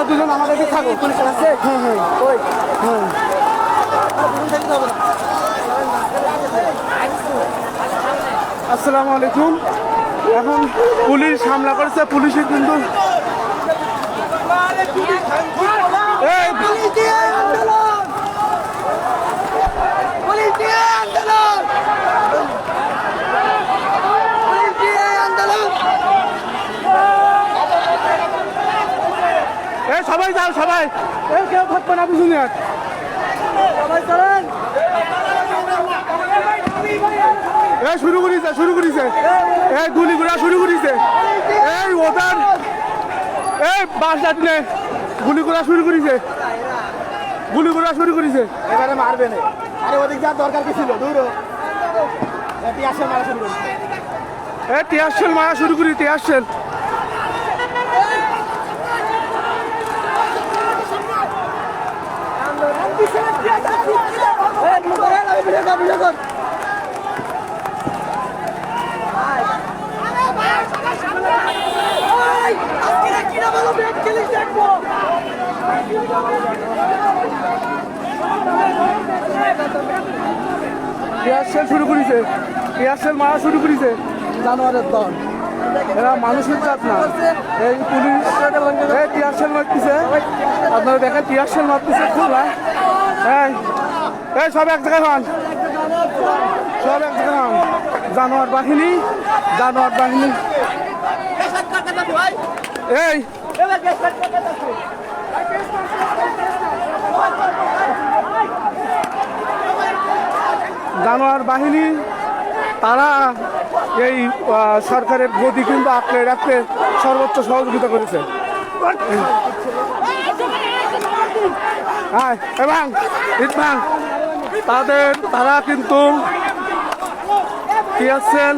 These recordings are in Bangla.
তোমরা দুজন আমাদের দিকে থাকো হ্যাঁ। হ্যাঁ ওই হ্যাঁ। আসসালামু আলাইকুম। এখন পুলিশ হামলা করেছে পুলিশের কিন্তু এই, এই সবাই যাও সবাই। এই কেউ থাকবে না। সবাই চলেন। এই শুরু করিছে শুরু করিছে। এই গুলি গুলা শুরু করিছে। এই ওদের। এই বাস যাতনে গুলি করা শুরু করিছে। গুলি করা শুরু করিছে। এবারে মারবে না। আরে ওদিক যাওয়ার দরকার কি ছিল? দূর আসে মারা শুরু করছে। এই তিয়াসেল মারা শুরু করি তিয়াসেল তিয়াসেল শুরু করিছে। তিয়াসেল মারা শুরু করিছে। জানোয়ারের দল। এরা মানুষের জাত না। এই পুলিশ, এই টিয়ারশেল মারতেছে। আপনারা দেখেন টিয়ারশেল মারতেছে খুলনা এই সব এক জায়গায় হন। সব এক জায়গায় জানোয়ার বাহিনী জানোয়ার বাহিনী। এই। জানোয়ার বাহিনী, তারা এই সরকারের গতি কিন্তু আঁকড়ে রাখতে সর্বোচ্চ সহযোগিতা করেছে। এবং তাদের, তারা কিন্তু টিয়ারসেল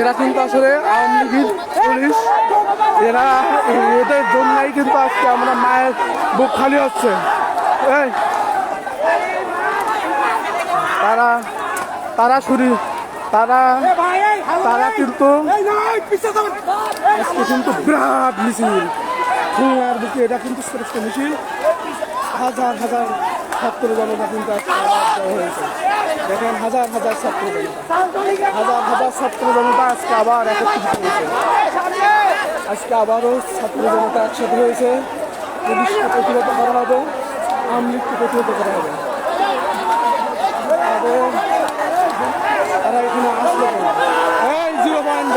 এরা কিন্তু আসলে আওয়ামী লীগের পুলিশ। এরা এদের জন্যই কিন্তু আজকে আমরা মায়ের বুক খালি হচ্ছে। তারা তারা শুরু, তারা তারা কিন্তু আজকে কিন্তু বিরাট মিছিল। খুলনার বুকে এটা কিন্তু শ্রেষ্ঠ মিছিল। হাজার হাজার ছাত্র জনতা কিন্তু দেখেন, হাজার হাজার ছাত্র জনতা। হাজার হাজার ছাত্র জনতা আজকে আবার একত্রিত হয়েছে। আজকে আবারও ছাত্র জনতা একসাথে হয়েছে। পুলিশকে প্রতিহত করা হবে লীগকে প্রতিহত করা হবে তারা এখানে আসলো? এই জিরো পয়েন্ট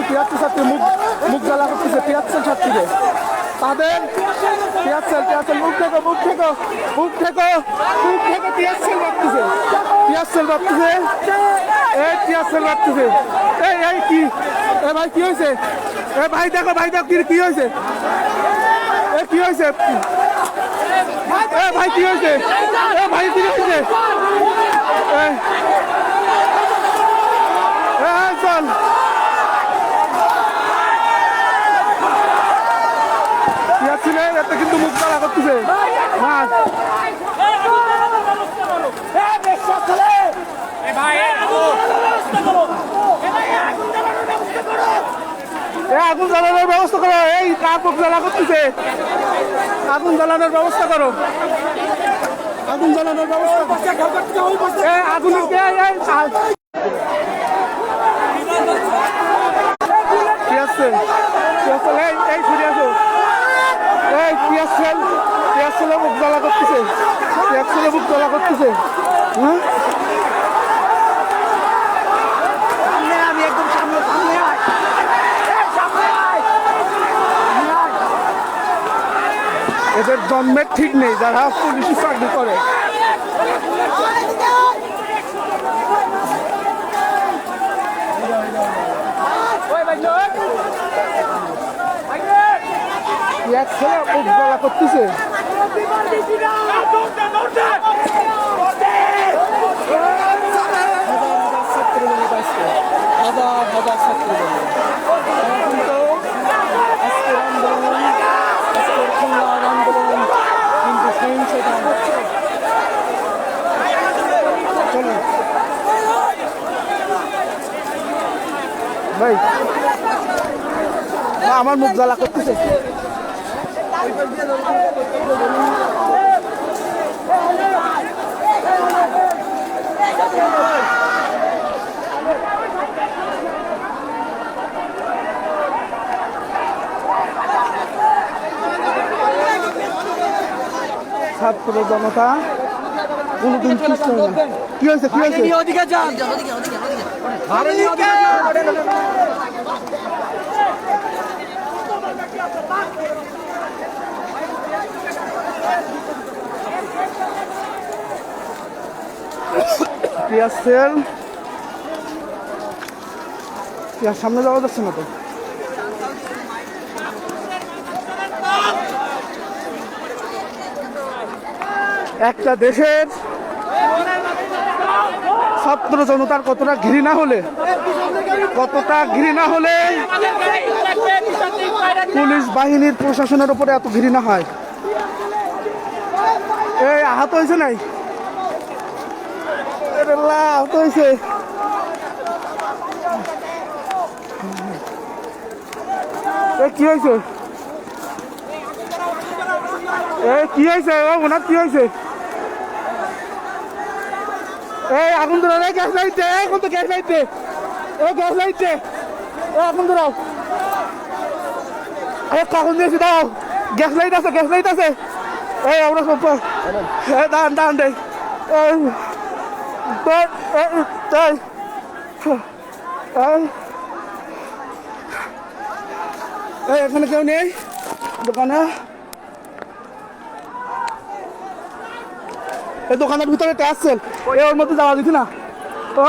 তিয়াত্তর ছাত্রী মুখ মুখ জ্বালা করতেছে তিয়াত্তর ছাত্রীকে তাদের তিয়াত্তর তিয়াত্তর মুখ থেকে মুখ থেকে মুখ থেকে মুখ থেকে তিয়াত্তর ভাবতেছে। তিয়াত্তর রাখতেছে এই তিয়াত্তর রাখতেছে এই এই কি? এ ভাই কি হয়েছে? এ ভাই দেখো ভাই দেখো কি- কি হয়েছে? এ কি হয়েছে? এ ভাই কি হয়েছে এ ভাই কি হয়েছে এ এই চল ইয়াছিলেন এতে কিন্তু মুখ তারা করতেছে না এ আগুন জ্বালানোর ব্যবস্থা করো এই মুখ জ্বালা করতেছে আগুন জ্বালানোর ব্যবস্থা করো আগুন জ্বালানোর ব্যবস্থা আগুন এই, এই, আ- পিয়াসেল পিয়াসেল এই ছুটে আসো এই পিয়াসেল পিয়াসেলে মুখ জ্বালা করতেছে পিয়াসেলে মুখ জ্বালা করতেছে হ্যাঁ আমি একদম সামনে সামনে আয়। এই, সামনে আয়। এদের জন্মের ঠিক নেই যারা পুলিশি চাকরি করে। করতেছে জনতা তারা কিন্তু আজকের আন্দোলন আজকের খুলনার আন্দোলন কিন্তু সহিংসতা হচ্ছে চলুন ভাই না, আমার মুখ জ্বালা করতেছে। ছাত্র জনতা কোনোদিন সুস্থ হয় না কি হয়েছে কি হয়েছে? পেঁয়াজ পেঁয়াজ সামনে যাওয়া যাচ্ছে না তো? একটা দেশের ছাত্র জনতার কতটা ঘৃণা হলে, কতটা ঘৃণা হলে পুলিশ বাহিনীর প্রশাসনের উপরে এত ঘৃণা হয়। এই আহত হয়েছে নাই? আল্লাহ, আহত হয়েছে কি হয়েছে এ কি হয়েছে ও ওনার কি হয়েছে এই আগুন ধরো রে গ্যাস লাইটে এখন তো গ্যাস লাইটে। এ গ্যাস লাইটে। এ আগুন ধরাও এ কখন দিয়েছি দাও। গ্যাস লাইট আছে গ্যাস লাইট আছে। এই আমরা সব এ দান দান তাই তাই এই, এখানে কেউ নেই? দোকানে? এই দোকানের ভিতরে ট্যাস সেল এ ওর মধ্যে যাওয়া দিতি না। তো